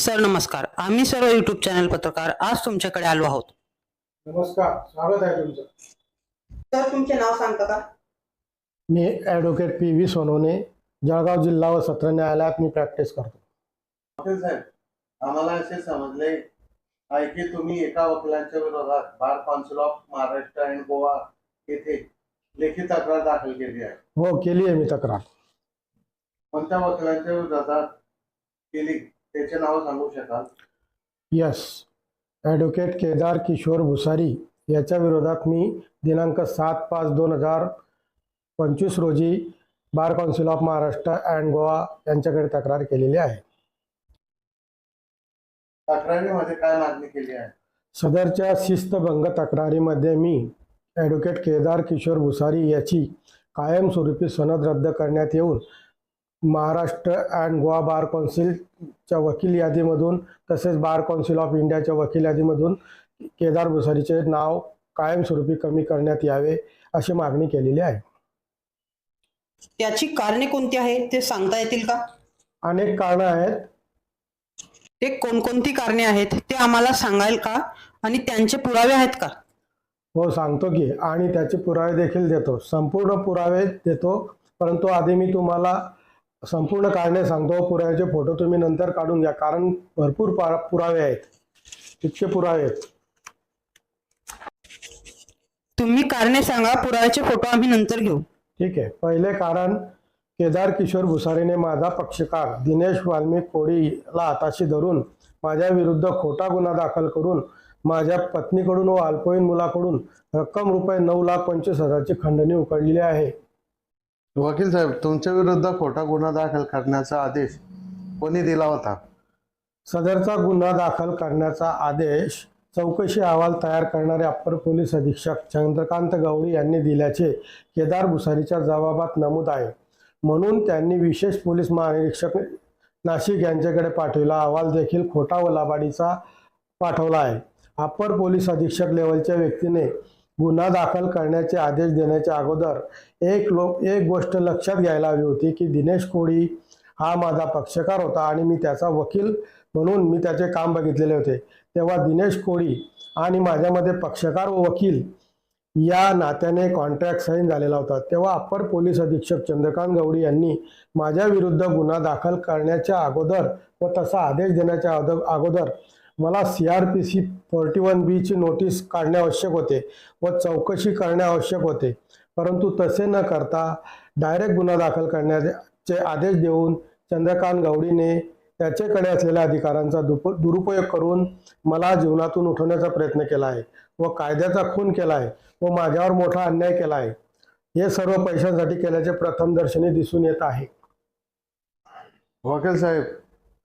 Sir नमस्कार. आम्ही सर्व युट्यूब चॅनल पत्रकार आज तुमच्याकडे आलो आहोत. नमस्कार. स्वागत आहे तुमचं. सर तुमचे नाव सांगता का? मी advocate P V Sonawane Jalgaon जिल्हा व सत्र न्यायालयात मी प्रॅक्टिस करतो. साहेब आम्हाला असे समजले आहे की तुम्ही एका वकिलांच्या विरोधात bar council of Maharashtra and Goa येथे लेखी तक्रार दाखल केली आहे. हो केली आहे मी तक्रार. कोणत्या वकिलांच्या विरोधात केली? त्याचे नाव सांगू शकाल? यस ॲडव्होकेट केदार किशोर भुसारी याच्या विरोधात मी दिनांक सात पाच दोन हजार पंचवीस रोजी bar council of Maharashtra and Goa यांच्याकडे तक्रार केलेली आहे. तक्रारीमध्ये काय मागणी केली आहे? सदरच्या शिस्तभंग तक्रारीमध्ये मी ॲडव्होकेट केदार किशोर भुसारी याची कायमस्वरूपी सनद रद्द करण्यात येऊन महाराष्ट्र अँड गोवा बार काउन्सिलच्या वकील यादीमधून तसेच बार काउन्सिल ऑफ इंडियाच्या वकील यादीमधून केदार भुसारीचे नाव कायमस्वरूपी कमी करण्यात यावे अशी मागणी केलेली आहे. त्याची कारणे कोणती आहे ते सांगता येतील का? अनेक कारणं आहेत. ते कोणकोणती कारणे आहेत ते आम्हाला सांगाल का? आणि त्यांचे पुरावे आहेत का? हो सांगतो की आणि त्याचे पुरावे देखील देतो. संपूर्ण पुरावे देतो परंतु आधी मी तुम्हाला संपूर्ण कारणे सांगतो. पुराव्याचे फोटो तुम्ही नंतर काढून घ्या. कारण भरपूर पुरावे आहेत. इतके पुरावे आहेत. तुम्ही कारणे सांगा. पुराव्याचे फोटो आम्ही नंतर घेऊ. ठीक आहे. पहिले कारण केदार किशोर भुसारीने माझा पक्षकार दिनेश वाल्मिक कोळीला हाताशी धरून माझ्या विरुद्ध खोटा गुन्हा दाखल करून माझ्या पत्नीकडून व अल्पवयीन मुलाकडून रक्कम रुपये नऊ लाख पंचवीस हजारची खंडणी उकळलेली आहे. वकील साहेब तुमच्या विरुद्ध खोटा गुन्हा दाखल करण्याचा आदेश कोणी दिला होता? सदरचा गुन्हा दाखल करण्याचा आदेश चौकशी अहवाल तयार करणारे अप्पर पोलीस अधीक्षक चंद्रकांत गवळी यांनी दिल्याचे केदार भुसारीच्या जबाबात नमूद आहे. म्हणून त्यांनी विशेष पोलीस महानिरीक्षक नाशिक यांच्याकडे पाठविला. अहवाल देखील खोटा व पाठवला आहे. अप्पर पोलीस अधीक्षक लेवलच्या व्यक्तीने गुन्हा दाखल करण्याचे आदेश देण्याच्या अगोदर एक लोक एक गोष्ट लक्षात घ्यायला हवी होती की दिनेश कोळी हा माझा पक्षकार होता आणि मी त्याचा वकील म्हणून मी त्याचे काम बघितलेले होते. तेव्हा दिनेश कोळी आणि माझ्यामध्ये पक्षकार व वकील या नात्याने कॉन्ट्रॅक्ट साईन झालेला होता. तेव्हा अप्पर पोलीस अधीक्षक चंद्रकांत गवडी यांनी माझ्या विरुद्ध गुन्हा दाखल करण्याच्या अगोदर व तसा आदेश देण्याच्या अगो- अगोदर मला C R P C forty one बीची नोटीस काढणे आवश्यक होते व चौकशी करणे आवश्यक होते. परंतु तसे न करता डायरेक्ट गुन्हा दाखल करण्याचे आदेश देऊन चंद्रकांत गवडीने त्याच्याकडे असलेल्या अधिकारांचा दुप दुरुपयोग करून मला जीवनातून उठवण्याचा प्रयत्न केला आहे व कायद्याचा खून केला आहे व माझ्यावर मोठा अन्याय केला आहे. हे सर्व पैशांसाठी केल्याचे प्रथमदर्शनी दिसून येत आहे. वकील साहेब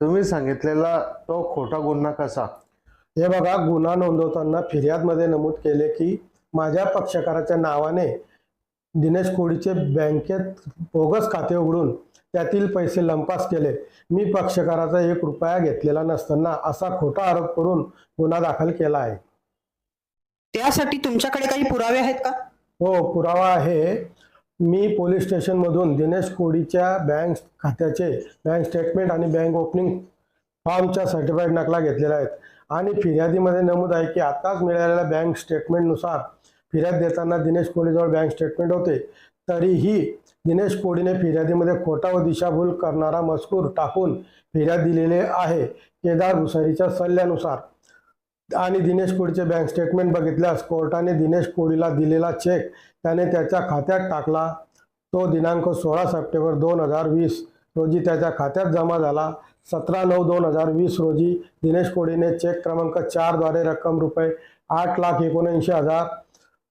तुम्ही सांगितलेला तो खोटा गुन्हा कसा? हे बघा गुन्हा नोंदवताना फिर्यादमध्ये नमूद केले की माझ्या पक्षकाराच्या नावाने दिनेश कोळीचे बँकेत बोगस खाते उघडून त्यातील पैसे लंपास केले. मी पक्षकाराचा एक रुपया घेतलेला नसताना असा खोटा आरोप करून गुन्हा दाखल केला आहे. त्यासाठी तुमच्याकडे काही पुरावे आहेत का? हो पुरावा आहे. मी पोलीस स्टेशनमधून दिनेश कोडीच्या बँक खात्याचे बँक स्टेटमेंट आणि बँक ओपनिंग फॉर्मच्या सर्टिफाईड नकला घेतलेल्या आहेत. आणि फिर्यादीमध्ये नमूद आहे की आताच मिळालेल्या बँक स्टेटमेंटनुसार फिर्याद देताना दिनेश कोडीजवळ बँक स्टेटमेंट होते. तरीही दिनेश कोडीने फिर्यादीमध्ये खोटा व दिशाभूल करणारा मजकूर टाकून फिर्याद दिलेले आहे. केदार भुसारीच्या सल्ल्यानुसार. आणि दिनेश कोडीचे बँक स्टेटमेंट बघितल्यास कोर्टाने दिनेश कोडीला दिलेला चेक त्याने त्याच्या खात्यात टाकला. तो दिनांक सोळा सप्टेंबर दोन हजार वीस रोजी त्याच्या खात्यात जमा झाला. सतरा नऊ दोन हजार वीस रोजी दिनेश कोडीने चेक क्रमांक चारद्वारे रक्कम रुपये आठ लाख एकोणऐंशी हजार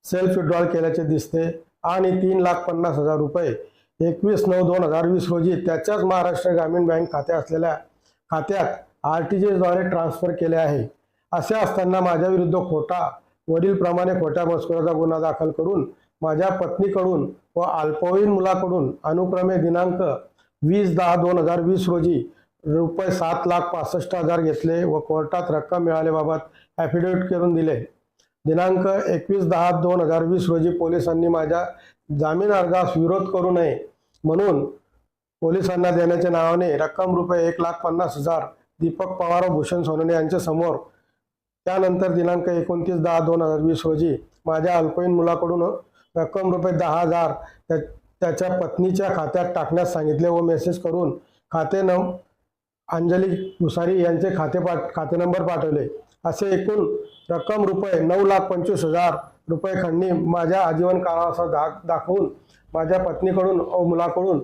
सेल्फ विड्रॉल केल्याचे दिसते आणि तीन लाख पन्नास हजार रुपये. एकवीस नऊ दोन हजार वीस रोजी त्याच्याच महाराष्ट्र ग्रामीण बँक खाते असलेल्या खात्यात आर टी जी एसद्वारे ट्रान्स्फर केले आहे. असे असताना माझ्या विरुद्ध खोटा वडीलप्रमाणे खोट्या मजकुराचा गुन्हा दाखल करून माझ्या पत्नीकडून व अल्पवयीन मुलाकडून अनुक्रमे दिनांक वीस दहा दोन हजार वीस रोजी रुपये सात लाख पासष्ट हजार घेतले व कोर्टात रक्कम मिळाल्याबाबत ॲफिडेविट करून दिले. दिनांक एकवीस दहा दोन हजार वीस रोजी पोलिसांनी माझ्या जामीन अर्जास विरोध करू नये म्हणून पोलिसांना देण्याच्या नावाने रक्कम रुपये एक लाख पन्नास हजार दीपक पवार व भूषण सोनवणे यांच्या समोर त्यानंतर दिनांक एकोणतीस दहा दोन हजार वीस रोजी माझ्या अल्पवयीन मुलाकडून रक्कम रुपये दहा हजार त्या त्याच्या पत्नीच्या खात्यात टाकण्यास सांगितले व मेसेज करून खाते नम अंजली भुसारी यांचे खाते पाठ खाते नंबर पाठवले. असे एकूण रक्कम रुपये नऊ लाख पंचवीस हजार रुपये खंडणी माझ्या आजीवन काळाचा दाख दाखवून माझ्या पत्नीकडून व मुलाकडून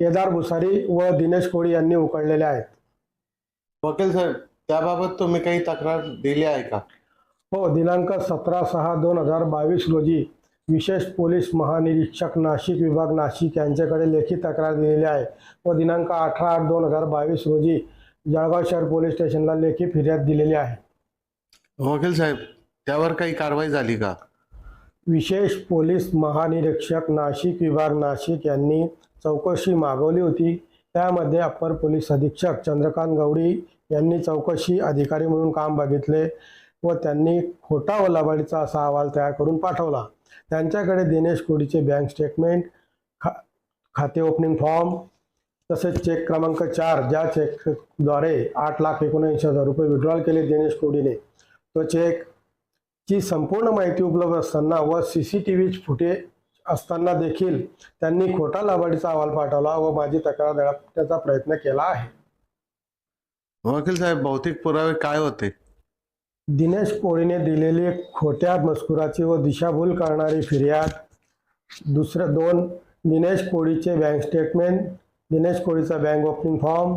केदार भुसारी व दिनेश कोळी यांनी उकळलेले आहेत. वकील साहेब त्याबाबत तुम्ही काही तक्रार दिली आहे का? हो दिनांक सतरा सहा दोन हजार बावीस रोजी विशेष पोलीस महानिरीक्षक नाशिक विभाग नाशिक यांच्याकडे लेखी तक्रार दिलेली आहे. व दिनांक अठरा आठ दोन हजार बावीस रोजी जळगाव शहर पोलीस स्टेशनला लेखी फिर्याद दिलेली आहे. वकील साहेब त्यावर काही कारवाई झाली का? विशेष पोलीस महानिरीक्षक नाशिक विभाग नाशिक यांनी चौकशी मागवली होती. त्यामध्ये अप्पर पोलीस अधीक्षक चंद्रकांत गवडी यांनी चौकशी अधिकारी म्हणून काम बघितले व त्यांनी खोटा व लबाडीचा असा अहवाल तयार करून पाठवला. त्यांच्याकडे दिनेश कोडीचे बँक स्टेटमेंट खा खाते ओपनिंग फॉर्म तसेच चेक क्रमांक चार ज्या चेकद्वारे आठ लाख एकोणऐंशी हजार रुपये विड्रॉल केले दिनेश कोडीने. तो चेक ची संपूर्ण माहिती उपलब्ध असताना व C C T V footage असताना देखील त्यांनी खोटा लाभार्थीचा अहवाल पाठवला व माझी तक्रार दडपण्याचा प्रयत्न केला आहे. वकील साहेब भौतिक पुरावे काय होते? दिनेश कोळीने दिलेली खोट्या मजकुराची व दिशाभूल करणारी फिर्याद. दुसरं दोन दिनेश कोळीचे बँक स्टेटमेंट दिनेश कोळीचा बँक ओपनिंग फॉर्म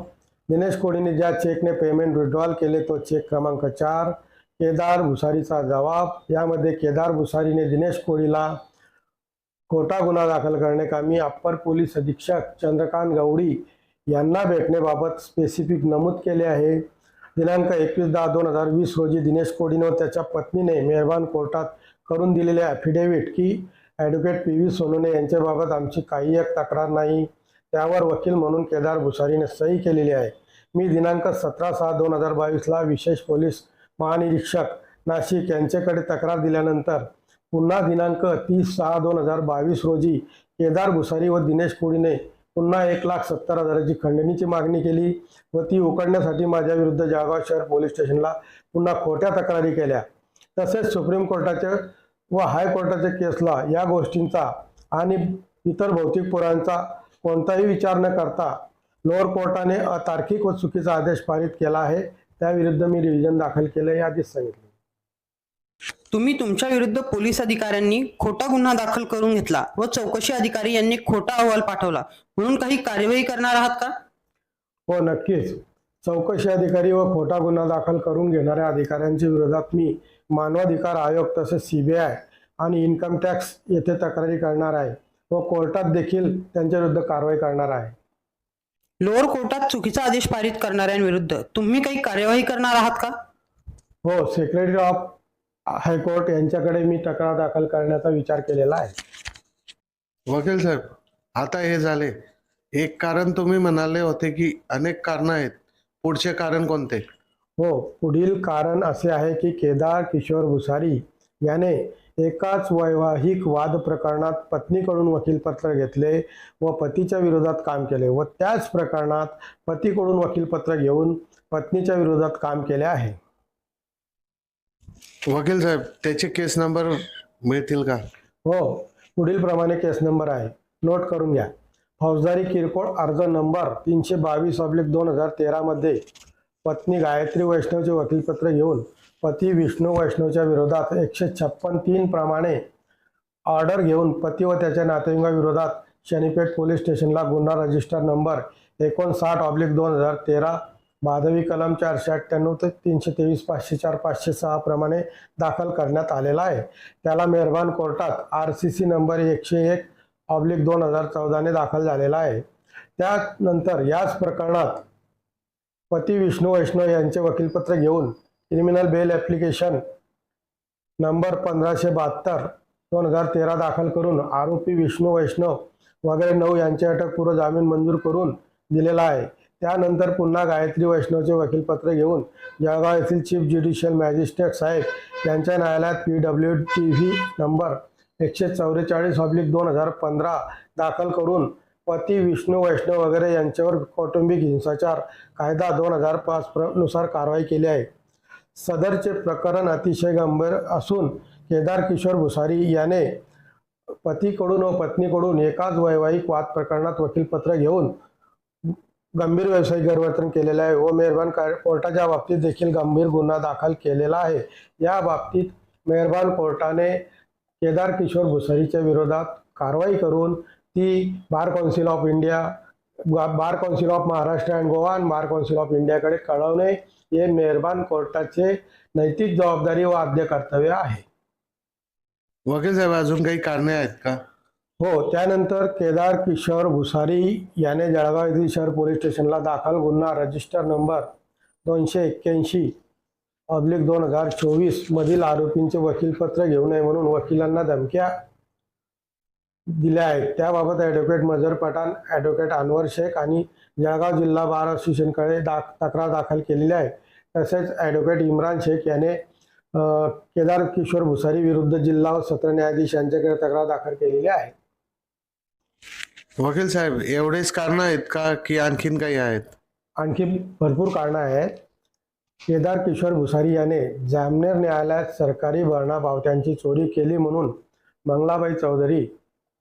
दिनेश कोळीने ज्या चेकने पेमेंट विड्रॉल केले तो चेक क्रमांक चार केदार भुसारीचा जबाब यामध्ये केदार भुसारीने दिनेश कोळीला खोटा गुन्हा दाखल करण्याकामी अप्पर पोलीस अधीक्षक चंद्रकांत गवडी यांना भेटण्याबाबत स्पेसिफिक नमूद केले आहे. दिनांक एकवीस दहा दोन हजार वीस रोजी दिनेश कोडीन व त्याच्या पत्नीने मेहरबान कोर्टात करून दिलेले ॲफिडेव्हिट की ॲडव्होकेट पी व्ही सोनूने यांच्याबाबत आमची काही एक तक्रार नाही. त्यावर वकील म्हणून केदार भुसारीने सही केलेली आहे. मी दिनांक सतरा सहा दोन हजार बावीसला विशेष पोलीस महानिरीक्षक नाशिक यांच्याकडे तक्रार दिल्यानंतर पुन्हा दिनांक तीस सहा दोन हजार बावीस रोजी केदार भुसारी व दिनेश कोडीने पुन्हा एक लाख सत्तर हजाराची खंडणीची मागणी केली व ती उकडण्यासाठी माझ्या विरुद्ध जळगाव शहर पोलीस स्टेशनला पुन्हा खोट्या तक्रारी केल्या. तसेच सुप्रीम कोर्टाच्या व हायकोर्टाच्या केसला या गोष्टींचा आणि इतर भौतिक पुरांचा कोणताही विचार न करता लोअर कोर्टाने अतार्किक व चुकीचा आदेश पारित केला आहे. त्याविरुद्ध मी रिव्हिजन दाखल केलं हे आधीच सांगितलं. तुम्ही तुमच्या विरुद्ध पोलीस अधिकाऱ्यांनी खोटा गुन्हा दाखल करून घेतला व चौकशी अधिकारी यांनी खोटा अहवाल पाठवला. म्हणून काही कार्यवाही करणार आहात का? हो नक्कीच. चौकशी अधिकारी व खोटा गुन्हा दाखल करून घेणाऱ्या अधिकाऱ्यांच्या विरोधात मी मानवाधिकार आयोग तसेच सीबीआय आणि इन्कम टॅक्स येथे तक्रारी करणार आहे व कोर्टात देखील त्यांच्या विरुद्ध कारवाई करणार आहे. लोअर कोर्टात चुकीचा आदेश पारित करणाऱ्यांविरुद्ध तुम्ही काही कार्यवाही करणार आहात का? हो सेक्रेटरी ऑफ हायकोर्ट यांच्याकडे मी तक्रार दाखल करण्याचा विचार केलेला आहे. वकील साहेब आता हे झाले. एक कारण तुम्ही म्हणाले होते की अनेक कारण आहेत. पुढचे कारण कोणते? हो पुढील कारण असे आहे की केदार किशोर भुसारी याने एकाच वैवाहिक वाद प्रकरणात पत्नीकडून वकीलपत्र घेतले व पतीच्या विरोधात काम केले व त्याच प्रकरणात पतीकडून वकीलपत्र घेऊन पत्नीच्या विरोधात काम केले आहे. वकील साहेब त्याचे केस नंबर मिळतील का? हो पुढील प्रमाणे केस नंबर आहे. नोट करून घ्या. फौजदारी किरकोळ अर्ज नंबर तीनशे बावीस ऑब्लिक दोन हजार तेरामध्ये पत्नी गायत्री वैष्णवचे वकीलपत्र घेऊन पती विष्णू वैष्णवच्या विरोधात एकशे छप्पन तीन प्रमाणे ऑर्डर घेऊन पती व त्याच्या नातेवाईकाविरोधात शनीपेठ पोलीस स्टेशनला गुन्हा रजिस्टर नंबर एकोणसाठ ऑब्लिक दोन हजार तेरा माधवी कलम चारशे अठ्ठ्याण्णव ते तीनशे तेवीस पाचशे चार पाचशे सहा प्रमाणे दाखल करण्यात आलेला आहे. त्याला मेहरबान कोर्टात आर सी सी नंबर एकशे एक ऑब्लिक दोन हजार चौदाने दाखल झालेला आहे. त्यानंतर याच प्रकरणात पती विष्णू वैष्णव यांचे वकीलपत्र घेऊन क्रिमिनल बेल ॲप्लिकेशन नंबर पंधराशे बहात्तर दोन हजार तेरा दाखल करून आरोपी विष्णू वैष्णव वगैरे नऊ यांची अटकपूर्व जामीन मंजूर करून दिलेला आहे. त्यानंतर पुन्हा गायत्री वैष्णवचे वकीलपत्र घेऊन जळगाव येथील चीफ ज्युडिशियल मॅजिस्ट्रेट साहेब यांच्या न्यायालयात P W T V number एकशे चौवेचाळीस ऑब्लिक दोन हजार पंधरा दाखल करून पती विष्णू वैष्णव वगैरे यांच्यावर कौटुंबिक हिंसाचार कायदा दोन हजार पाच प्रनुसार कारवाई केली आहे. सदरचे प्रकरण अतिशय गंभीर असून केदार किशोर भुसारी याने पतीकडून व पत्नीकडून एकाच वैवाहिक वाद प्रकरणात वकीलपत्र घेऊन गंभीर व्यावसायिक गैरवर्तन केलेलं आहे. व मेहरबान कोर्टाच्या बाबतीत देखील गंभीर गुन्हा दाखल केलेला आहे. या बाबतीत मेहरबान कोर्टाने केदार किशोर भुसारीच्या विरोधात कारवाई करून ती bar council of India bar council of Maharashtra and Goa आणि बार कौन्सिल ऑफ इंडियाकडे कळवणे हे मेहरबान कोर्टाचे नैतिक जबाबदारी व आद्य कर्तव्य आहे. वकील साहेब अजून काही कारणे आहेत का? हो त्यानंतर केदार किशोर भुसारी याने जळगाव येथील शहर पोलीस स्टेशनला दाखल. गुन्हा रजिस्टर नंबर दोनशे एक्क्याऐंशी अब्लिक दोन हजार चोवीस मधील आरोपींचे वकीलपत्र घेऊ नये म्हणून वकिलांना धमक्या दिल्या आहेत. त्याबाबत ॲडव्होकेट मजर पठाण ॲडव्होकेट अनवर शेख आणि जळगाव जिल्हा बार असोसिएशनकडे दा तक्रार दाखल केलेली आहे. तसेच ॲडव्होकेट इम्रान शेख याने केदार किशोर भुसारी विरुद्ध जिल्हा व सत्र न्यायाधीश यांच्याकडे तक्रार दाखल केलेली आहे. वकील साहेब एवढेच कारण आहेत का की आणखीन काही आहेत? आणखी भरपूर कारणं आहेत. केदार किशोर भुसारी याने जामनेर न्यायालयात सरकारी भरणा पावत्यांची चोरी केली म्हणून मंगलाबाई चौधरी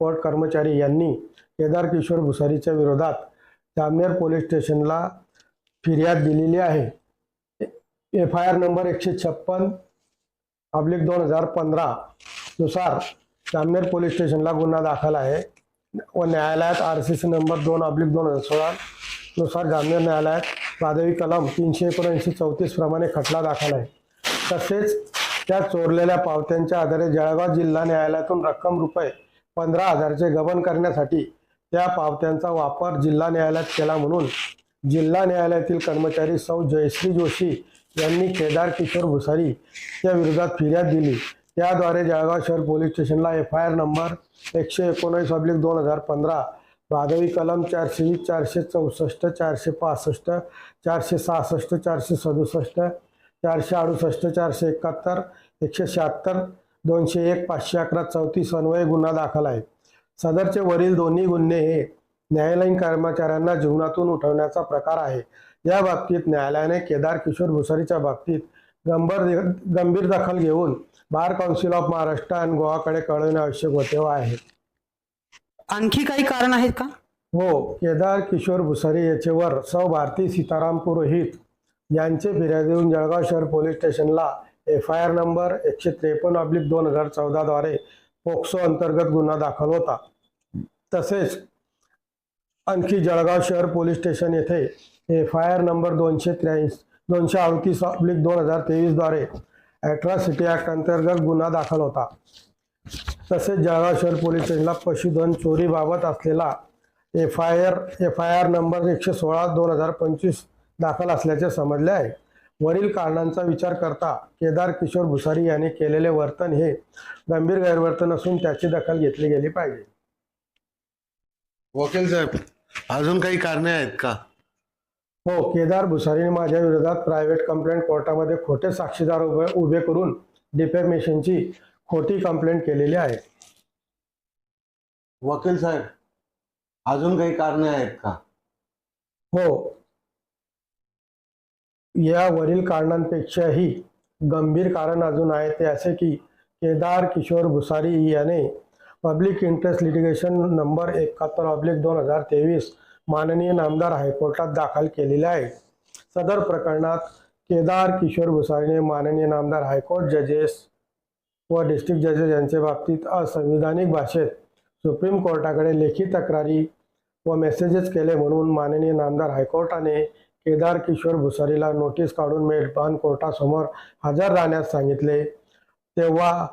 कोर्ट कर्मचारी यांनी केदार किशोर भुसारीच्या विरोधात जामनेर पोलीस स्टेशनला फिर्याद दिलेली आहे. एफ आय आर नंबर एकशे छप्पन आपलिक दोन हजार पंधरा नुसार जामनेर पोलीस स्टेशनला गुन्हा दाखल आहे. व न्यायालयात आर सी सी नंबर दोन अब्लिक दोन हजार सोळा नुसार जामनेर न्यायालयात वादळी कलम तीनशे एकोणऐंशी चौतीस प्रमाणे खटला दाखल आहे. तसेच त्या चोरलेल्या पावत्यांच्या आधारे जळगाव जिल्हा न्यायालयातून रक्कम रुपये पंधरा हजारचे गबन करण्यासाठी त्या पावत्यांचा वापर जिल्हा न्यायालयात केला म्हणून जिल्हा न्यायालयातील कर्मचारी सौ जयश्री जोशी यांनी केदार किशोर भुसारी या विरोधात फिर्याद दिली. त्याद्वारे जळगाव शहर पोलीस स्टेशनला एफ आय आर नंबर एकशे एकोणीस पब्लिक दोन हजार पंधरा भादवी कलम चारशे वीस चारशे चौसष्ट चारशे पासष्ट चारशे सहासष्ट चारशे सदुसष्ट चारशे अडुसष्ट चारशे एकाहत्तर एकशे शहात्तर दोनशे एक पाचशे अकरा चौतीस अन्वये गुन्हा दाखल आहे. सदरचे वरील दोन्ही गुन्हे हे न्यायालयीन कर्मचाऱ्यांना जीवनातून उठवण्याचा प्रकार आहे. या बाबतीत न्यायालयाने केदार किशोर भुसारीच्या बाबतीत गंभीर गंभीर दखल घेऊन बार काउन्सिल ऑफ महाराष्ट्र आणि गोवाकडे कळवणे आवश्यक होते व आहे. आणखी काही कारण आहेत का? हो केदार किशोर भुसारी याचेवर सौ भारती सीताराम पुरोहित यांचे फिर्यादीहून जळगाव शहर पोलीस स्टेशनला एफ आय आर नंबर एकशे त्रेपन्न अब्लिक दोन हजार चौदाद्वारे पोक्सो अंतर्गत गुन्हा दाखल होता. तसेच आणखी जळगाव शहर पोलीस स्टेशन येथे एफ आय आर नंबर दोनशे त्र्याऐंशी दोनशे अडतीस अब्लिक दोन हजार तेवीसद्वारे ॲट्रॉसिटी ॲक्ट अंतर्गत गुन्हा दाखल होता. तसेच जळगाव शहर पोलीस स्टेशनला पशुधन चोरीबाबत असलेला F I R F I R number एकशे सोळा दोन हजार पंचवीस दाखल असल्याचे समजले आहे. वरील कारणांचा विचार करता केदार किशोर भुसारी यांनी केलेले वर्तन हे गंभीर गैरवर्तन असून त्याची दखल घेतली गेली पाहिजे. वकील साहेब अजून काही कारणे आहेत का? हो केदार भुसारीने माझ्या विरोधात प्रायव्हेट कंप्लेंट कोर्टामध्ये खोटे साक्षीदार उभे उभे करून डिफेमेशनची खोटी कंप्लेंट केलेली आहे. वकील साहेब अजून काही कारणे आहेत का? हो. या वरील कारणांपेक्षाही गंभीर कारण अजून आहे ते असे की केदार किशोर भुसारी याने पब्लिक इंटरेस्ट लिटिगेशन नंबर एकाहत्तर ऑब्लिक दोन हजार तेवीस माननीय नामदार हायकोर्टात दाखल केलेले आहे. सदर प्रकरणात केदार किशोर भुसारीने माननीय नामदार हायकोर्ट जजेस व डिस्ट्रिक्ट जजेस यांच्या बाबतीत असंविधानिक भाषेत सुप्रीम कोर्टाकडे लेखी तक्रारी व मेसेजेस केले म्हणून माननीय नामदार हायकोर्टाने केदार किशोर भुसारीला नोटीस काढून मेहरबान कोर्टासमोर हजर राहण्यास सांगितले. तेव्हा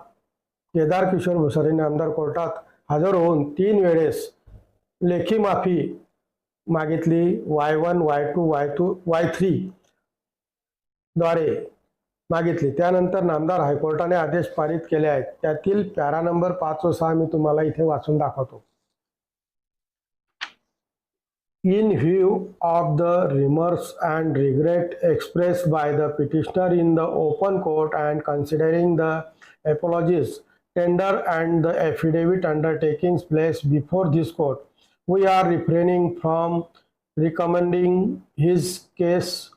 केदार किशोर भुसारीने आमदार कोर्टात हजर होऊन तीन वेळेस लेखी माफी मागितली Y one Y two Y two Y three द्वारे मागितली. त्यानंतर नामदार हायकोर्टाने आदेश पारित केले आहेत. त्यातील पॅरा नंबर पाच व सहा मी तुम्हाला इथे वाचून दाखवतो. In view of the remorse and regret express by the petitioner in the open court and considering the apologies tender and the affidavit undertaking place before this court. We are refraining from recommending his case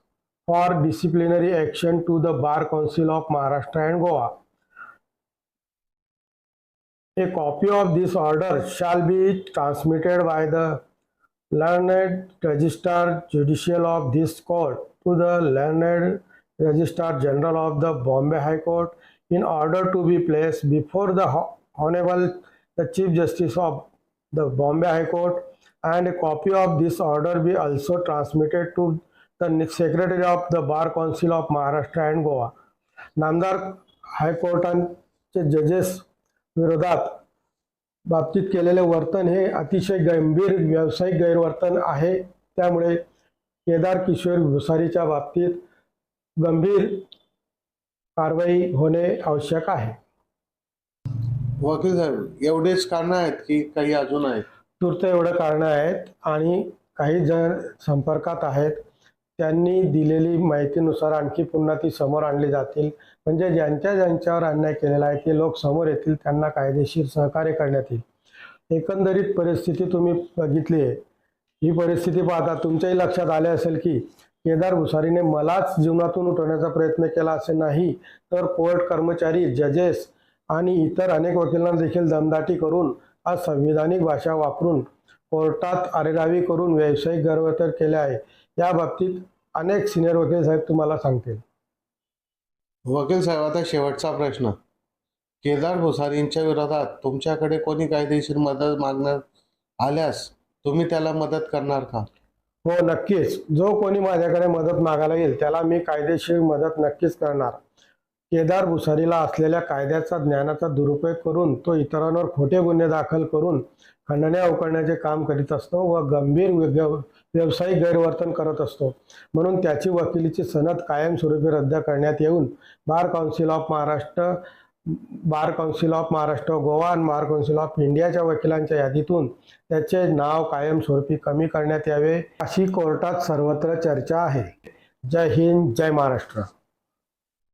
for disciplinary action to the Bar Council of Maharashtra and Goa. A copy of this order shall be transmitted by the learned registrar judicial of this court to the learned registrar general of the Bombay High Court in order to be placed before the Ho- Honorable the Chief Justice of the Bombay High Court and a copy of this order be also transmitted to the Secretary of the Bar Council of Maharashtra and Goa. नामदार हायकोर्टांचे जजेस विरोधात बाबतीत केलेले वर्तन हे अतिशय गंभीर व्यावसायिक गैरवर्तन आहे त्यामुळे केदार किशोर भुसारीच्या बाबतीत गंभीर कारवाई होणे आवश्यक आहे वकील साहेब एवढेच कारण आहेत की काही अजून आहेत? तूर्त एवढं कारणं आहेत आणि काही जण संपर्कात आहेत. त्यांनी दिलेली माहितीनुसार आणखी पुन्हा ती समोर आणली जातील. म्हणजे ज्यांच्या ज्यांच्यावर अन्याय केलेला आहे ते लोक समोर येतील त्यांना कायदेशीर सहकार्य करण्यात येईल. एकंदरीत परिस्थिती तुम्ही बघितली आहे. ही परिस्थिती पाहता तुमच्याही लक्षात आले असेल की केदार भुसारीने मलाच जीवनातून उठवण्याचा प्रयत्न केला असे नाही तर कोर्ट कर्मचारी जजेस आणि इतर अनेक वकिलांना देखील दमदाटी करून असंविधानिक भाषा वापरून कोर्टात अरेरावी करून व्यावसायिक गैरवर्तन केले आहे. या बाबतीत अनेक सिनियर वकील साहेब तुम्हाला सांगतील. वकील साहेब आता शेवटचा प्रश्न. केदार भुसारींच्या विरोधात तुमच्याकडे कोणी कायदेशीर मदत मागण्यात आल्यास तुम्ही त्याला मदत करणार का? हो नक्कीच. जो कोणी माझ्याकडे मदत मागायला येईल त्याला मी कायदेशीर मदत नक्कीच करणार. केदार भुसारीला असलेल्या कायद्याचा ज्ञानाचा दुरुपयोग करून तो इतरांवर खोटे गुन्हे दाखल करून खंडण्या उकळण्याचे काम करीत असतो व गंभीर व्य- व्यावसायिक गैरवर्तन करत असतो. म्हणून त्याची वकिलीची सनद कायमस्वरूपी रद्द करण्यात येऊन bar council of Maharashtra bar council of Maharashtra Goa आणि बार काउन्सिल ऑफ इंडियाच्या वकिलांच्या यादीतून त्याचे नाव कायमस्वरूपी कमी करण्यात यावे अशी कोर्टात सर्वत्र चर्चा आहे. जय हिंद जय महाराष्ट्र.